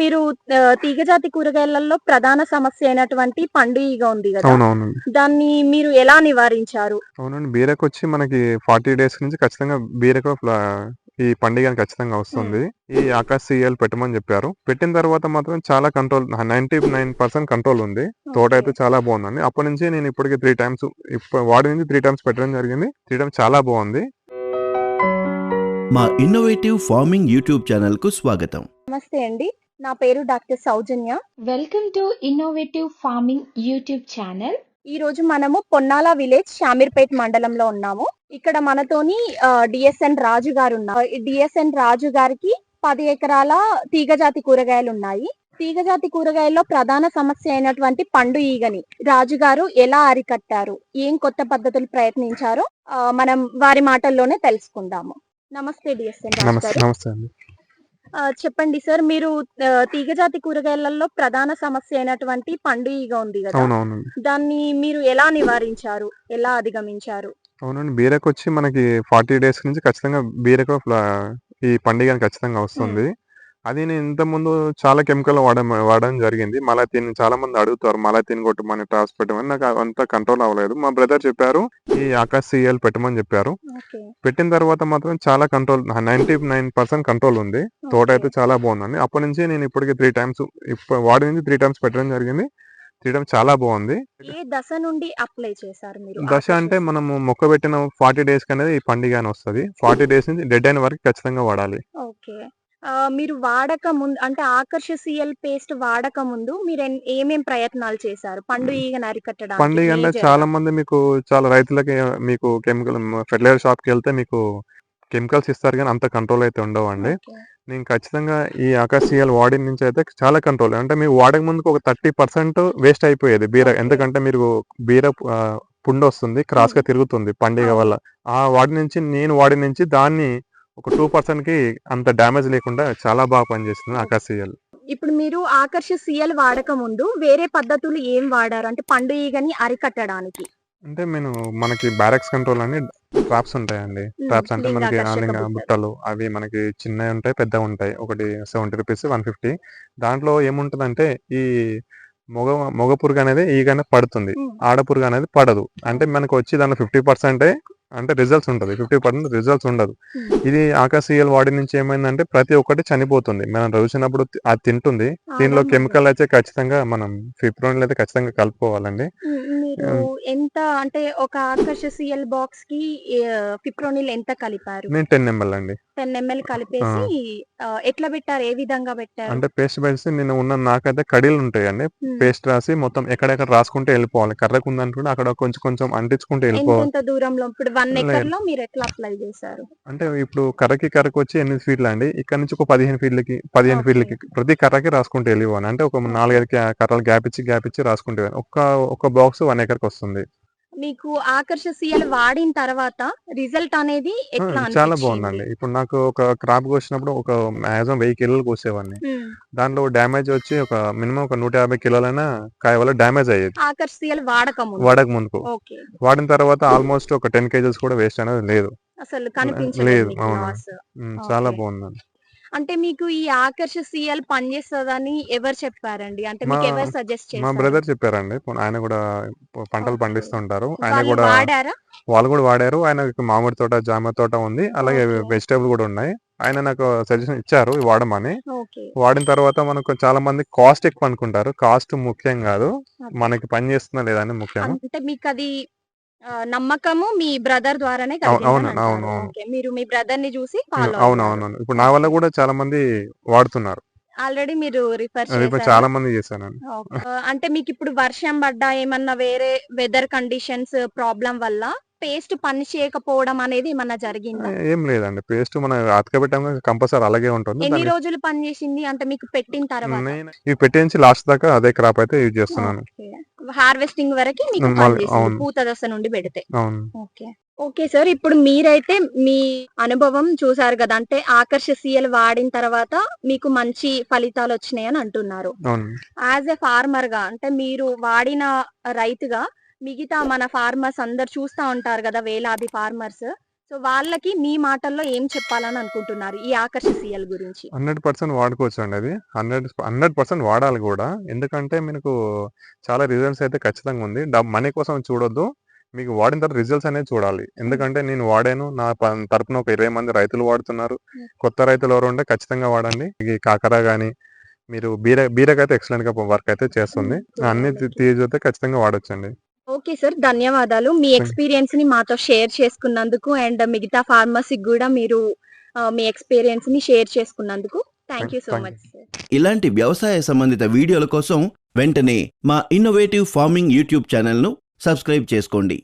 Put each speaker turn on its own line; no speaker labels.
మీరు తీగజాతి కూరగాయలలో ప్రధాన సమస్య అయినటువంటి పండు ఈగ ఉంది కదా. దాన్ని మీరు ఎలా నివారించారు?
అవునండి. బీరకు వచ్చి మనకి ఫార్టీ డేస్ నుంచి ఖచ్చితంగా బీరకు ఫ్ల- ఈ పండుగ ఖచ్చితంగా వస్తుంది. ఈ ఆకాశ సీఎల్ పెట్టమని చెప్పారు. పెట్టిన తర్వాత మాత్రం చాలా control ninety nine percent control ఉంది. తోట అయితే చాలా బాగుందండి. అప్పటి నుంచి నేను ఇప్పటికి త్రీ టైమ్స్ వాడి నుంచి త్రీ టైమ్స్ పెట్టడం జరిగింది. త్రీ టైమ్స్ చాలా బాగుంది.
మా ఇన్నోవేటివ్ ఫార్మింగ్ యూట్యూబ్ ఛానల్కు స్వాగతం.
నమస్తే అండి. నా పేరు doctor Soujanya.
Welcome to innovative farming YouTube channel
ఈ రోజు మనము పొన్నాల విలేజ్ షామీర్పేట్ మండలంలో ఉన్నాము. ఇక్కడ మనతోని డిఎస్ఎన్ రాజు గారు ఉన్నారు. డిఎస్ఎన్ రాజు గారికి పది ఎకరాల తీగజాతి కూరగాయలు ఉన్నాయి. తీగజాతి కూరగాయల్లో ప్రధాన సమస్య అయినటువంటి పండు ఈగని రాజు గారు ఎలా అరికట్టారు? ఏం కొత్త పద్ధతులు ప్రయత్నించారో మనం వారి మాటల్లోనే తెలుసుకుందాము. నమస్తే డిఎస్ఎన్ రాజు గారు. చెప్పండి సార్. మీరు తీగజాతి కూరగాయలలో ప్రధాన సమస్య అయినటువంటి పండు ఈగ ఉంది కదా. దాన్ని మీరు ఎలా నివారించారు? ఎలా అధిగమించారు?
అవునండి. బీరకు వచ్చి మనకి ఫార్టీ డేస్ నుంచి ఖచ్చితంగా బీరకు ఈ పండుగ ఖచ్చితంగా వస్తుంది. అది నేను ఇంత ముందు చాలా కెమికల్ వాడడం వాడడం జరిగింది. మలాతీన్ చాలా మంది అడుగుతారు మలాతీన్ కొట్టమని ట్రాన్స్ పెట్టమని. నాకు అంత కంట్రోల్ అవ్వలేదు. మా బ్రదర్ చెప్పారు ఈ ఆకాశ్ సీఎల్ పెట్టమని చెప్పారు. పెట్టిన తర్వాత మాత్రం చాలా control ninety nine percent control ఉంది. తోట అయితే చాలా బాగుందండి. అప్పటి నుంచి నేను ఇప్పటికి త్రీ టైమ్స్ ఇప్పుడు వాడి నుంచి త్రీ టైమ్స్ పెట్టడం జరిగింది. త్రీ టైమ్స్ చాలా బాగుంది.
ఏ దశ నుండి అప్లై చేశారు మీరు
దశ అంటే మనము మొక్క పెట్టిన ఫార్టీ డేస్ అనేది ఈ పండుగ అని వస్తుంది. ఫార్టీ డేస్ నుంచి డెడ్ అయిన వరకు ఖచ్చితంగా వాడాలి.
ఓకే. మీరు వాడక ముందు అంటే ఆకర్ష సిఎల్ పేస్ట్ వాడక ముందు మీరు ఏమేం ప్రయత్నాలు చేశారు పండు ఈగను అరికట్టడానికి
పండుగ అంటే చాలా? మంది మీకు చాలా రైతులకి మీకు కెమికల్ ఫెర్టిలైజర్ షాప్కి వెళ్తే మీకు కెమికల్స్ ఇస్తారు కానీ అంత కంట్రోల్ అయితే ఉండవండి. నేను ఖచ్చితంగా ఈ ఆకాశీయాలు వాడిన నుంచి అయితే చాలా కంట్రోల్ అంటే మీరు వాడక ముందుకు ఒక థర్టీ పర్సెంట్ వేస్ట్ అయిపోయేది బీర. ఎందుకంటే మీరు బీర పుండు వస్తుంది క్రాస్గా తిరుగుతుంది పండుగ. వల్ల ఆ వాడి నుంచి నేను వాడి నుంచి దాన్ని ఒక టూ పర్సెంట్కి అంత డ్యామేజ్ లేకుండా చాలా బాగా పనిచేస్తుంది ఆకాశీయాలు
ఇప్పుడు మీరు ఆకర్ష సిఎల్ వాడక ముందు వేరే పద్ధతులు ఏం వాడారు? అంటే పండు ఈగని అరికట్టడానికి.
అంటే నేను మనకి బ్యారెక్స్ కంట్రోల్ అని ట్రాప్స్ ఉంటాయండి. ట్రాప్స్ అంటే మనకి
లింగాకర్షక
లింగ
బుట్టలు.
అవి మనకి చిన్నవి ఉంటాయి పెద్దవి ఉంటాయి. ఒకటి సెవెంటీ రూపీస్ వన్ ఫిఫ్టీ దాంట్లో ఏముంటదంటే ఈ మొగ మొగ పురుగు అనేది ఈగనే పడుతుంది.
మ్మ్.
ఆడ పురుగు అనేది పడదు. అంటే మనకు వచ్చి దాంట్లో ఫిఫ్టీ పర్సెంటే అంటే రిజల్ట్స్ ఉంటుంది. ఫిఫ్టీ పర్సెంట్ రిజల్ట్స్ ఉండదు.
మ్మ్.
ఇది ఆకాశీయల్ వాడి నుంచి ఏమైందంటే ప్రతి ఒక్కటి చనిపోతుంది. మనం రుచినప్పుడు తి- అది తింటుంది. దీనిలో. కెమికల్ అయితే ఖచ్చితంగా మనం ఫిప్రోన్ అయితే ఖచ్చితంగా కలుపుకోవాలండి.
ఎంత అంటే ఒక ఆకర్ష సిఎల్ బాక్స్కి ఫిప్రోనిల్ ఎంత కలిపారు?
నేను టెన్ ఎంఎల్ అండి.
టెన్ ఎంఎల్ కలిపేసి ఎట్లా పెట్టారు? ఏ విధంగా పెట్టారు?
అంటే పేస్ట్ పెట్టి నేను ఉన్న నాకైతే కడీలు ఉంటాయండి. పేస్ట్ రాసి మొత్తం ఎక్కడెక్కడ రాసుకుంటే వెళ్ళిపోవాలి. కర్రకు ఉందనుకుంటే అక్కడ కొంచెం కొంచెం అంటించుకుంటే వెళ్ళిపోవాలి.
ఎంత దూరంలో ఇప్పుడు వన్. ఎకర్లో మీరు ఎట్లా అప్లై చేశారు?
అంటే ఇప్పుడు కర్రకి కర్రకు వచ్చి ఎనిమిది ఫీట్లు అండి? ఇక్కడ నుంచి ఒక పదిహేను ఫీట్లకి పదిహేను. ఫీట్లకి ప్రతి కర్రకి రాసుకుంటూ వెళ్ళిపోవాలి. అంటే ఒక నాలుగైదు కర్రలు గ్యాప్ ఇచ్చి గ్యాప్ ఇచ్చి రాసుకుంటే. ఒక్క ఒక బాక్స్ వన్ ఎకర్కి వస్తుంది.
మీకు ఆకర్ష సిఎల్ వాడిన తర్వాత రిజల్ట్ అనేది ఎట్లా
చాలా? బాగుందండి. ఇప్పుడు నాకు ఒక క్రాప్ కోసినప్పుడు ఒక మాక్సిమం వెయ్యి కిలోలు కోసేవాడిని. దాంట్లో డ్యామేజ్ వచ్చి ఒక మినిమం ఒక నూట యాభై కిలోలైనా కాయ వల్ల డ్యామేజ్ అయ్యేది.
ఆకర్ష సిఎల్ వాడక ముందు.
వాడక ముందుకు. వాడిన తర్వాత ఆల్మోస్ట్ ఒక టెన్ కేజెస్ కూడా వేస్ట్ అనేది లేదు.
అసలు కనిపించలేదు
అవును. చాలా. బాగుందండి.
అంటే మీకు ఈ ఆకర్ష సిఎల్ పనిచేస్తుందని ఎవరు చెప్పారండి? అంటే మీకు
మా-
ఎవరు సజెస్ట్
మా
చేశారు?
బ్రదర్ చెప్పారండి. పోనీ ఆయన కూడా పంటలు. పండిస్తుంటారు. ఆయన
వాళ్ళు
కూడా
వాడారా?
వాళ్ళు కూడా వాడారు. ఆయన మామిడి తోట జామ తోట ఉంది. అలాగే
Okay.
వెజిటేబుల్ కూడా ఉన్నాయి. ఆయన నాకు సజెషన్ ఇచ్చారు ఇవి వాడమని.
ఓకే.
వాడిన తర్వాత మనకు చాలా మంది కాస్ట్ ఎక్కువ అనుకుంటారు. కాస్ట్ ముఖ్యం కాదు. మనకి పని చేస్తుందా లేదా అని ముఖ్యం
అంటే మీకు అది నమ్మకము మీ బ్రదర్ ద్వారానే. ఓకే మీరు మీ బ్రదర్ని చూసి ఫాలో
అవును అవును అవును. ఇప్పుడు నా వల్ల కూడా చాలా మంది వాడుతున్నారు.
ఆల్రెడీ మీరు రిఫర్
చాలా మంది చేశాను
అంటే మీకు ఇప్పుడు వర్షం పడ్డా ఏమన్నా వేరే వెదర్ కండిషన్స్ ప్రాబ్లం వల్ల పేస్ట్ పని చేయకపోవడం అనేది ఏమన్నా జరిగిందా?
ఏం లేదండి. పేస్ట్ మనం అతకబెట్టాం కంపల్సరీ అలాగే ఉంటుంది.
ఎన్ని రోజులు పని చేసింది? అంటే మీకు పెట్టిన తర్వాత?
ఇవి పెట్టించి లాస్ట్ దాకా అదే క్రాప్ అయితే యూజ్ చేస్తున్నాను.
హార్వెస్టింగ్ వరకు మీకు
అవును.
పూత దశ నుండి పెడితే. ఓకే. ఓకే సార్ ఇప్పుడు మీరైతే మీ అనుభవం చూసారు కదా అంటే ఆకర్ష సీఎల్ వాడిన తర్వాత మీకు మంచి ఫలితాలు వచ్చినాయని అంటున్నారు. యాజ్ ఎ ఫార్మర్గా అంటే మీరు వాడిన రైతుగా మిగతా మన ఫార్మర్స్ అందరు చూస్తా ఉంటారు కదా వేలాది ఫార్మర్స్ సో వాళ్ళకి మీ మాటల్లో ఏం చెప్పాలని అనుకుంటున్నారు ఈ ఆకర్ష సీఎల్ గురించి?
హండ్రెడ్ పర్సెంట్ వాడుకోవచ్చు అండి అది. హండ్రెడ్ హండ్రెడ్ పర్సెంట్ వాడాలి కూడా. ఎందుకంటే మీకు చాలా రిజల్ట్స్ అయితే ఖచ్చితంగా ఉంది. మనీ కోసం చూడొద్దు. మీకు వాడిన తర్వాత రిజల్ట్స్ అనేది చూడాలి. ఎందుకంటే నేను వాడాను. నా తరపున ఒక ఇరవై మంది రైతులు వాడుతున్నారు. కొత్త రైతులు ఎవరు ఉంటే ఖచ్చితంగా వాడండి. ఈ కాకర కానీ మీరు బీర బీరకైతే ఎక్సలెంట్గా వర్క్ అయితే చేస్తుంది. అన్ని తీ- తీయజైతే ఖచ్చితంగా వాడొచ్చండి.
ఓకే సార్ ధన్యవాదాలు. మీ ఎక్స్పీరియన్స్ని మాతో షేర్ చేసుకున్నందుకు అండ్ మిగతా ఫార్మసీకి కూడా మీరు మీ ఎక్స్పీరియన్స్ని షేర్ చేసుకున్నందుకు thank you so much sir.
ఇలాంటి వ్యవసాయ సంబంధిత వీడియోల కోసం వెంటనే మా ఇన్నోవేటివ్ ఫార్మింగ్ యూట్యూబ్ ఛానల్ను సబ్స్క్రైబ్ చేసుకోండి.